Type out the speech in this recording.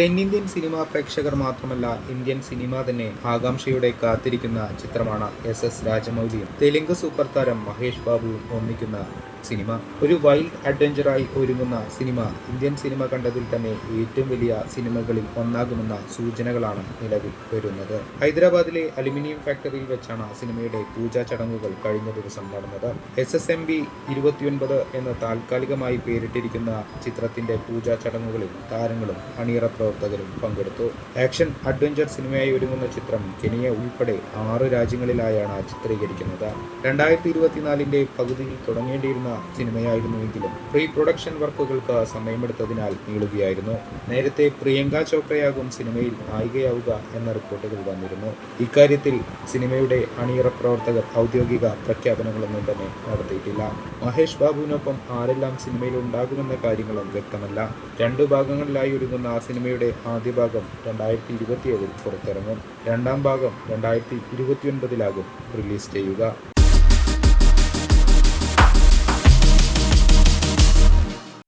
തെന്നിന്ത്യൻ സിനിമാ പ്രേക്ഷകർ മാത്രമല്ല ഇന്ത്യൻ സിനിമ തന്നെ ആകാംക്ഷയോടെ കാത്തിരിക്കുന്ന ചിത്രമാണ് എസ് എസ് രാജമൗലിയും തെലുങ്ക് സൂപ്പർ താരം മഹേഷ് ബാബുവും ഒന്നിക്കുന്ന സിനിമ. ഒരു വൈൽഡ് അഡ്വഞ്ചറായി ഒരുങ്ങുന്ന സിനിമ ഇന്ത്യൻ സിനിമ കണ്ടതിൽ തന്നെ ഏറ്റവും വലിയ സിനിമകളിൽ ഒന്നാകുമെന്ന സൂചനകളാണ് നിലവിൽ വരുന്നത്. ഹൈദരാബാദിലെ അലുമിനിയം ഫാക്ടറിയിൽ വെച്ചാണ് സിനിമയുടെ പൂജാ ചടങ്ങുകൾ കഴിഞ്ഞ ദിവസം നടന്നത്. എസ് എസ് എം ബി ഇരുപത്തിയൊൻപത് എന്ന് താൽക്കാലികമായി പേരിട്ടിരിക്കുന്ന ചിത്രത്തിന്റെ പൂജാ ചടങ്ങുകളിൽ താരങ്ങളും അണിയറ പ്രവർത്തകരും പങ്കെടുത്തു. ആക്ഷൻ അഡ്വഞ്ചർ സിനിമയായി ഒരുങ്ങുന്ന ചിത്രം കെനിയ ഉൾപ്പെടെ ആറ് രാജ്യങ്ങളിലായാണ് ചിത്രീകരിക്കുന്നത്. രണ്ടായിരത്തി ഇരുപത്തിനാലിന്റെ പകുതിയിൽ തുടങ്ങേണ്ടിയിരുന്ന സിനിമയായിരുന്നുവെങ്കിലും പ്രീ പ്രൊഡക്ഷൻ വർക്കുകൾക്ക് സമയമെടുത്തതിനാൽ നീളുകയായിരുന്നു. നേരത്തെ പ്രിയങ്ക ചോപ്രയാകും സിനിമയിൽ നായികയാവുക എന്ന റിപ്പോർട്ടുകൾ വന്നിരുന്നു. ഇക്കാര്യത്തിൽ സിനിമയുടെ അണിയറ പ്രവർത്തകർ ഔദ്യോഗിക പ്രഖ്യാപനങ്ങളൊന്നും തന്നെ നടത്തിയിട്ടില്ല. മഹേഷ് ബാബുവിനൊപ്പം ആരെല്ലാം സിനിമയിൽ ഉണ്ടാകുമെന്ന കാര്യങ്ങളും വ്യക്തമല്ല. രണ്ടു ഭാഗങ്ങളിലായി ഒരുങ്ങുന്ന ആ സിനിമയുടെ ആദ്യ ഭാഗം രണ്ടായിരത്തി ഇരുപത്തിയേഴിൽ പുറത്തിറങ്ങും. രണ്ടാം ഭാഗം രണ്ടായിരത്തി ഇരുപത്തിയൊൻപതിലാകും റിലീസ് ചെയ്യുക.